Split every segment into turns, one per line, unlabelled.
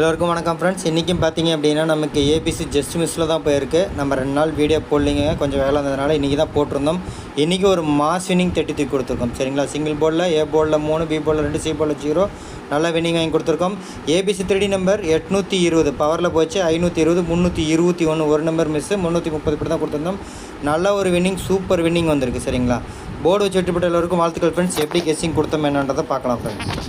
எல்லோருக்கும் வணக்கம் ஃப்ரெண்ட்ஸ் இன்றைக்கும் பார்த்தீங்க அப்படின்னா நமக்கு ஏபிசி ஜஸ்ட் மிஸ்ஸில் தான் போயிருக்கு. நம்ம ரெண்டு நாள் வீடியோ போடலிங்க. கொஞ்சம் வேலை இருந்ததுனால இன்றைக்கி தான் போட்டிருந்தோம். இன்றைக்கி ஒரு மாஸ் வினிங் தேர்ட்டி தூக்கி கொடுத்துருக்கோம். சரிங்களா? சிங்கிள் போர்டில் ஏ போர்டில் மூணு பி போர்டில் ரெண்டு சி போர்டில் ஜீரோ நல்லா வினிங் வாங்கி கொடுத்துருக்கோம். ஏபிசி த்ரீ நம்பர் எட்நூற்றி இருபது. பவரில் போச்சு ஐநூற்றி இருபது முந்நூற்றி இருபத்தி ஒன்று ஒரு நம்பர் மிஸ்ஸு முந்நூற்றி முப்பது இப்படி தான் கொடுத்துருந்தோம். நல்ல ஒரு வின்னிங் சூப்பர் வின்னிங் வந்திருக்கு. சரிங்களா? போர்டு வச்சு விட்டுப்பட்ட எல்லோருக்கும் வாழ்த்துக்கள் ஃப்ரெண்ட்ஸ் எப்படி கெஸ்ஸிங் கொடுத்தோம் என்னன்றதை பார்க்கலாம் friends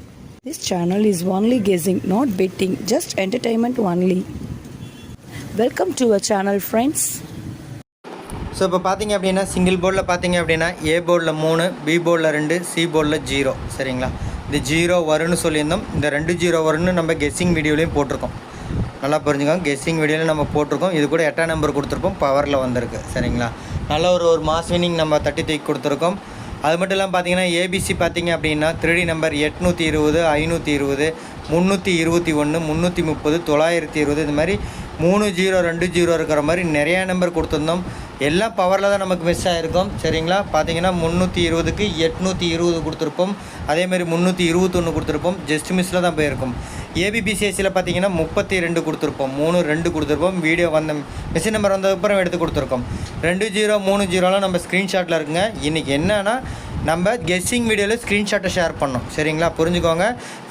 This channel is only guessing, not betting, just entertainment only. Welcome to our channel, friends.
So இப்போ பார்த்தீங்க அப்படின்னா சிங்கிள் போர்டில் பார்த்தீங்க அப்படின்னா ஏ போர்டில் மூணு பி போர்டில் ரெண்டு சி போர்டில் ஜீரோ சரிங்களா? இந்த ஜீரோ வரும்னு சொல்லியிருந்தோம். இந்த ரெண்டு ஜீரோ வரும்னு நம்ம கெஸ்ஸிங் வீடியோலையும் போட்டிருக்கோம். நல்லா புரிஞ்சுக்கோங்க. கெஸ்ஸிங் வீடியோவில் நம்ம போட்டிருக்கோம். இது கூட எட்டாம் நம்பர் கொடுத்துருப்போம். பவரில் வந்திருக்கு. சரிங்களா? நல்ல ஒரு ஒரு மாஸ் வினிங் நம்ம தட்டி தூக்கி கொடுத்துருக்கோம். அது மட்டும் இல்லாமல் பார்த்தீங்கன்னா ஏபிசி பார்த்தீங்க அப்படின்னா த்ரீடி நம்பர் எட்நூற்றி இருபது ஐநூற்றி இருபது முந்நூற்றி இருபத்தி ஒன்று முந்நூற்றி முப்பது தொள்ளாயிரத்தி இருபது இது மாதிரி மூணு ஜீரோ ரெண்டு ஜீரோ இருக்கிற மாதிரி நிறையா நம்பர் கொடுத்துருந்தோம். எல்லாம் பவரில் தான் நமக்கு மிஸ் ஆகிருக்கும் சரிங்களா? பார்த்தீங்கன்னா முந்நூற்றி இருபதுக்கு எட்நூற்றி இருபது கொடுத்துருப்போம். அதேமாதிரி முந்நூற்றி இருபத்தொன்று கொடுத்துருப்போம். ஜஸ்ட் மிஸ்ஸில் தான் போயிருக்கும். ஏபிபிசிஎஸ்சியில் பார்த்தீங்கன்னா முப்பத்தி ரெண்டு கொடுத்துருப்போம். மூணு ரெண்டு கொடுத்துருப்போம். வீடியோ வந்த மிஷின் நம்பர் வந்ததுக்கப்புறம் எடுத்து கொடுத்துருக்கோம். ரெண்டு ஜீரோ மூணு ஜீரோலாம் நம்ம ஸ்க்ரீன்ஷாட்டில் இருக்குங்க. இன்றைக்கி என்னென்னா நம்ம கெஸ்ஸிங் வீடியோவில் ஸ்க்ரீன்ஷாட்டை ஷேர் பண்ணோம். சரிங்களா? புரிஞ்சுக்கோங்க.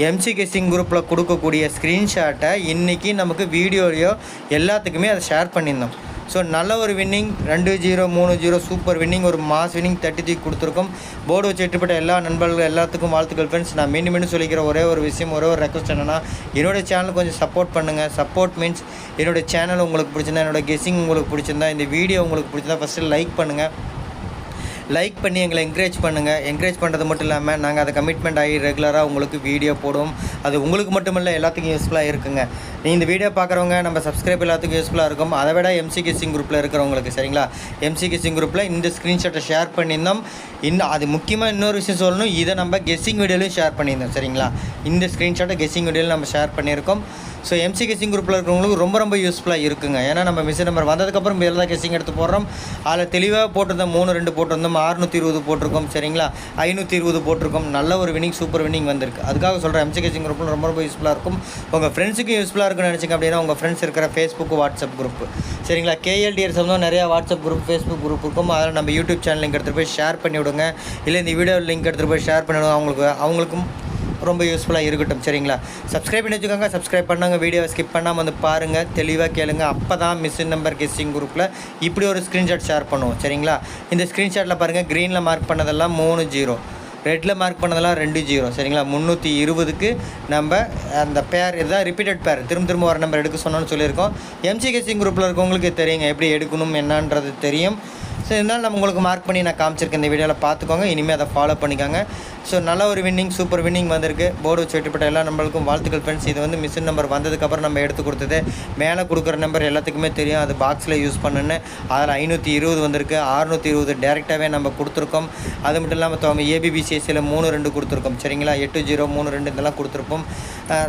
எம்சி கெஸ்ஸிங் குரூப்பில் கொடுக்கக்கூடிய ஸ்க்ரீன்ஷாட்டை இன்றைக்கி நமக்கு வீடியோலையோ எல்லாத்துக்குமே அதை ஷேர் பண்ணியிருந்தோம். ஸோ நல்ல ஒரு வின்னிங் ரெண்டு ஜீரோ மூணு ஜீரோ சூப்பர் வின்னிங் ஒரு மாஸ் வின்னிங் தேர்ட்டி த்ரீ கொடுத்துருக்கோம். போர்டு வச்சு எட்டுப்பட்ட எல்லா நண்பர்கள் எல்லாத்துக்கும் வாழ்த்துக்கள் ஃப்ரெண்ட்ஸ் நான் மீண்டும் மீண்டும் சொல்லிக்கிற ஒரே ஒரு விஷயம் ஒரே ஒரு ரெக்வஸ்ட் என்னென்னா என்னோடய சேனல் கொஞ்சம் சப்போர்ட் பண்ணுங்கள் சப்போர்ட் மீன்ஸ் என்னோடய சேனல் உங்களுக்கு பிடிச்சிருந்தா என்னோடய கெஸ்ஸிங் உங்களுக்கு பிடிச்சிருந்தா இந்த வீடியோ உங்களுக்கு பிடிச்சிருந்தா ஃபஸ்ட்டு லைக் பண்ணுங்கள் லைக் பண்ணி எங்களை என்கரேஜ் பண்ணுங்கள் என்கரேஜ் பண்ணுறது மட்டும் இல்லாமல் நாங்கள் அதை கமிட்மெண்ட் ஆகி ரெகுலராக உங்களுக்கு வீடியோ போடுவோம் அது உங்களுக்கு மட்டுமில்ல எல்லாத்துக்கும் யூஸ்ஃபுல்லாக இருக்குங்க. நீ இந்த வீடியோ பார்க்குறவங்க நம்ம சப்ஸ்கிரைப் எல்லாத்துக்கும் யூஸ்ஃபுல்லாக இருக்கும். அதை விட எம்சி கிசிங் குரூப்பில் இருக்கிறவங்களுக்கு சரிங்களா? எம்சி கிசிங் குரூப்பில் இந்த ஸ்க்ரீன்ஷாட்டை ஷேர் பண்ணியிருந்தோம். இன்னும் அது முக்கியமாக இன்னொரு விஷயம் சொல்லணும். இதை நம்ம கெஸ்ஸிங் வீடியோலையும் ஷேர் பண்ணியிருந்தோம் சரிங்களா? இந்த ஸ்க்ரீன்ஷாட்டை கெஸ்ஸிங் வீடியோவில் நம்ம ஷேர் பண்ணியிருக்கோம். ஸோ எம்சி கெஸ்ஸிங் குரூப்பில் இருக்கிறவங்களுக்கு ரொம்ப ரொம்ப யூஸ்ஃபுல்லாக இருக்குங்க. ஏன்னா நம்ம மிஸ் நம்பர் வந்ததுக்கப்புறம் இதில் தான் கெஸ்ஸிங் எடுத்து போடுறோம். அதில் தெளிவாக போட்டிருந்தோம் மூணு ரெண்டு போட்டிருந்தோம். அறுநூற்றி இருபது போட்டிருக்கோம் சரிங்களா? ஐநூற்றி இருபது போட்டிருக்கோம். நல்ல ஒரு வினிங் சூப்பர் வினிங் வந்திருக்கு. அதுக்காக சொல்கிறேன் எம்சி கேசிங் குரூப்பில் ரொம்ப ரொம்ப யூஸ்ஃபுல்லாக இருக்கும். உங்கள் ஃப்ரெண்ட்ஸுக்கும் யூஸ்ஃபுல்லாக இருக்குன்னு நினச்சிங்க அப்படின்னா உங்கள் ஃப்ரெண்ட்ஸ் இருக்கிற ஃபேஸ்புக் வாட்ஸ்அப் குரூப் சரிங்களா? கேஎல்டிஆர் சம்மந்தம் நிறையா வாட்ஸ்அப் குரூப் ஃபேஸ்புக் குரூப் இருக்கும். அதில் நம்ம யூடியூப் சேனல் லிங்க் எடுத்துகிட்டு போய் ஷேர் பண்ணி விடுங்க இல்லை இந்த வீடியோ லிங்க் எடுத்துகிட்டு போய் ஷேர் பண்ணிவிடுங்க. அவங்களுக்கு அவங்களுக்கும் ரொம்ப யூஸ்ஃபுல்லாக இருக்கட்டும் சரிங்களா? சப்ஸ்கிரைப் பண்ணி வச்சுக்கோங்க சப்ஸ்கிரைப் பண்ணாங்க வீடியோவை ஸ்கிப் பண்ணாமல் வந்து பாருங்கள் தெளிவாக கேளுங்க. அப்போ தான் மிஷின் நம்பர் கெஸ்ஸிங் குரூப்பில் இப்படி ஒரு ஸ்க்ரீன்ஷாட் ஷேர் பண்ணுவோம் சரிங்களா? இந்த ஸ்க்ரீன்ஷாட்டில் பாருங்கள் க்ரீனில் மார்க் பண்ணதெல்லாம் மூணு ஜீரோ ரெட்டில் மார்க் பண்ணதெல்லாம் ரெண்டு ஜீரோ சரிங்களா? முந்நூற்றி இருபதுக்கு நம்ம அந்த பேர் இதுதான் ரிப்பீட்டட் பேர் திரும்ப திரும்ப வர நம்பர் எடுக்க சொன்னோன்னு சொல்லியிருக்கோம். எம்சி கெஸ்ஸிங் குரூப்பில் இருக்கவங்களுக்கு தெரியுங்க எப்படி எடுக்கணும் என்னன்றது தெரியும். ஸோ இருந்தாலும் நம்ம உங்களுக்கு மார்க் பண்ணி நான் காமிச்சிருக்கேன். இந்த வீடியோவில் பார்த்துக்கோங்க. இனிமேல் அதை ஃபாலோ பண்ணிக்கோங்க. ஸோ நல்ல ஒரு வின்னிங் சூப்பர் வின்னிங் வந்திருக்கு. போர்டு வச்சு வெட்டிப்பட்ட எல்லா நம்மளுக்கும் வாழ்த்துக்கள் ஃப்ரெண்ட்ஸ் இது வந்து மிஷின் நம்பர் வந்ததுக்கப்புறம் நம்ம எடுத்து கொடுத்தது. மேலே கொடுக்குற நம்பர் எல்லாத்துக்குமே தெரியும். அது பாக்ஸில் யூஸ் பண்ணுன்னு. அதில் ஐநூற்றி இருபது வந்திருக்கு. அறுநூற்றி இருபது டேரெக்டாகவே நம்ம கொடுத்துருக்கோம். அது மட்டும் இல்லாமல் தவங்க ஏபிபிசிஎஸ்சியில் மூணு ரெண்டு கொடுத்துருக்கோம். சரிங்களா? எட்டு ஜீரோ மூணு ரெண்டு இதெல்லாம் கொடுத்துருப்போம்.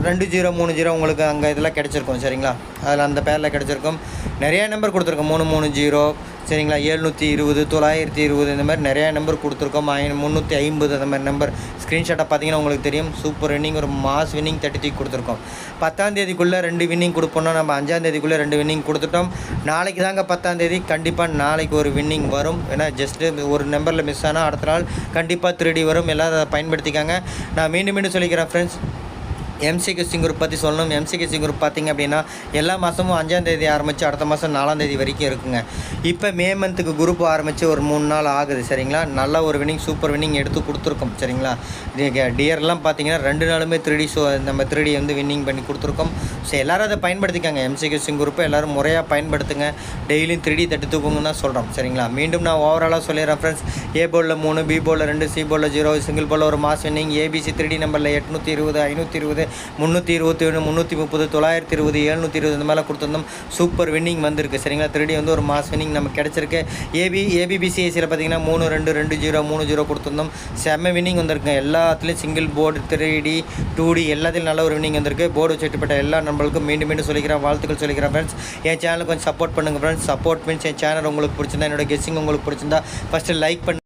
ரெண்டு ஜீரோ மூணு ஜீரோ உங்களுக்கு அங்கே இதெல்லாம் கிடச்சிருக்கும். சரிங்களா? அதில் அந்த பேரில் கிடச்சிருக்கும். நிறையா நம்பர் கொடுத்துருக்கோம். மூணு மூணு ஜீரோ சரிங்களா? எழுநூற்றி இருபது தொள்ளாயிரத்தி இருபது இந்த மாதிரி நிறையா நம்பர் கொடுத்துருக்கோம். ஐ முந்நூற்றி ஐம்பது அந்த மாதிரி நம்பர் ஸ்க்ரீன்ஷாட்டை பார்த்தீங்கன்னா உங்களுக்கு தெரியும். சூப்பர் வின்னிங் ஒரு மாஸ் வின்னிங் தேர்ட்டி த்ரீ கொடுத்துருக்கோம். பத்தாம் தேதிக்குள்ளே ரெண்டு வின்னிங் கொடுப்போம்னா நம்ம அஞ்சாம் தேதிக்குள்ளே ரெண்டு வின்னிங் கொடுத்துட்டோம். நாளைக்கு தாங்க பத்தாம் தேதி. கண்டிப்பாக நாளைக்கு ஒரு வின்னிங் வரும். ஏன்னா ஜஸ்ட்டு ஒரு நம்பரில் மிஸ் ஆனால் அடுத்த நாள் கண்டிப்பாக த்ரீ வரும். எல்லாம் அதை பயன்படுத்திக்காங்க. நான் மீண்டும் மீண்டும் சொல்லிக்கிறேன் ஃப்ரெண்ட்ஸ் எம்சிக்கு சிங் குரூப் பற்றி சொல்லணும். எம்சிக்கு சிங் குரூப் பார்த்திங்க அப்படின்னா எல்லா மாதமும் அஞ்சாம் தேதி ஆரம்பித்து அடுத்த மாதம் நாலாம் தேதி வரைக்கும் இருக்குங்க. இப்போ மே மந்த்துக்கு குரூப் ஆரம்பித்து ஒரு மூணு நாள் ஆகுது சரிங்களா? நல்ல ஒரு வினிங் சூப்பர் வினிங் எடுத்து கொடுத்துருக்கோம் சரிங்களா? டியர்லாம் பார்த்தீங்கன்னா ரெண்டு நாளுமே த்ரீடி ஷோ நம்ம த்ரீடி வந்து வின்னிங் பண்ணி கொடுத்துருக்கோம். ஸோ எல்லோரும் அதை பயன்படுத்திக்காங்க. எம்சிக்கு சிங் குரூப்பை எல்லோரும் முறையாக பயன்படுத்துங்க. டெய்லியும் த்ரீடி தட்டு தூக்குங்கன்னு தான் சொல்கிறோம் சரிங்களா? மீண்டும் நான் ஓவராலாக சொல்லிடுறேன் ஃப்ரெண்ட்ஸ் ஏ போலில் மூணு பி போலில் ரெண்டு சி போலில் ஜீரோ சிங்கிள் போலில் ஒரு மாஸ் வின்னிங் ஏபிசி த்ரீடி நம்பரில் எட்நூற்றி இருபது ஐநூற்றி இருபது முந்நூற்றி இருபத்தி ஒன்று முந்நூற்றி முப்பது தொள்ளாயிரத்தி இருபது எழுநூற்றி இருபது இந்த மாதிரிலாம் கொடுத்துருந்தோம். சூப்பர் வின்னிங் வந்திருக்கு. சரிங்களா? திருடி வந்து ஒரு மாஸ் வின்னிங் நமக்கு கிடச்சிருக்கு. ஏபி ஏபிபிசிஎஸ்சியில் பார்த்தீங்கன்னா மூணு ரெண்டு ரெண்டு ஜீரோ மூணு ஜீரோ கொடுத்துருந்தோம். செம்ம வின்னிங் வந்திருக்கு எல்லாத்துலேயும் single board three D two D எல்லாத்துலையும் நல்ல ஒரு வின்னிங் வந்திருக்கு. போர்டு வச்சுட்டுப்பட்ட எல்லா நண்பர்களுக்கும் மீண்டும் மீண்டும் சொல்லிக்கிறேன். வாழ்த்துக்கள் சொல்லிக்கிறேன் ஃப்ரெண்ட்ஸ் என் சேனலுக்கு கொஞ்சம் சப்போர்ட் பண்ணுங்கள் ஃப்ரெண்ட்ஸ் சப்போர்ட் மீன்ஸ் என் சேனல் உங்களுக்கு பிடிச்சிருந்தா என்னோட கெஸ்ஸிங் உங்களுக்கு பிடிச்சிருந்தா ஃபஸ்ட்டு லைக் பண்ணு.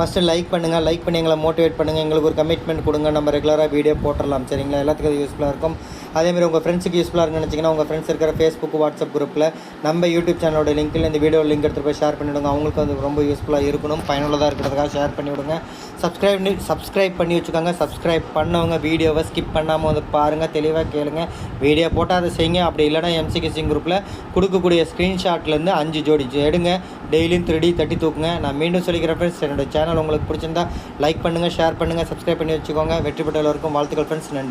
ஃபஸ்ட்டு லைக் பண்ணுங்கள் லைக் பண்ணி எங்களை மோட்டிவேட் பண்ணுங்கள் எங்களுக்கு ஒரு கமிட்மெண்ட் கொடுங்க. நம்ம ரெகுலராக வீடியோ போட்டுடலாம் சரிங்களா? எல்லாத்துக்கும் அது யூஸ்ஃபுல்லாக இருக்கும் அதேமாதிரி உங்கள் ஃப்ரெண்ட்ஸுக்கு யூஸ்ஃபுல்லாக இருக்குன்னு நினச்சிங்கன்னா உங்கள் ஃப்ரெண்ட்ஸ் இருக்கிற ஃபேஸ்புக் வாட்ஸ்அப் குரூப்பில் நம்ம யூடியூப் சேனலோட லிங்க்கில் இந்த வீடியோ லிங்க் எடுத்து போய் ஷேர் பண்ணிவிடுங்க அவங்களுக்கு அது ரொம்ப யூஸ்ஃபுல்லாக இருக்கணும். பயனுள்ளதாக இருக்கிறதுக்காக ஷேர் பண்ணி விடுங்க. சப்ஸ்கிரைப் பண்ணி சப்ஸ்கிரைப் பண்ணி வச்சுக்கோங்க. சப்ஸ்கிரைப் பண்ணவங்க வீடியோவை ஸ்கிப் பண்ணாமல் வந்து பாருங்கள் தெளிவாக கேளுங்க. வீடியோ போட்டால் அதை செய்யுங்க. அப்படி இல்லைனா எம்சிகேசிங் குரூப்பில் கொடுக்கக்கூடிய ஸ்க்ரீன்ஷாட்லேருந்து அஞ்சு ஜோடி எடுங்க. டெய்லியும் த்ரீ தட்டி தூக்குங்க. நான் மீண்டும் சொல்லிக்கிறேன் ஃப்ரெண்ட்ஸ் என்னோட சேனல் உங்களுக்கு பிடிச்சிருந்தா லைக் பண்ணுங்கள் ஷேர் பண்ணுங்கள் சப்ஸ்கிரைப் பண்ணி வச்சுக்கோங்க. வெற்றி பெற்ற எல்லோருக்கும் வாழ்த்துக்கள் ஃப்ரெண்ட்ஸ் நன்றி.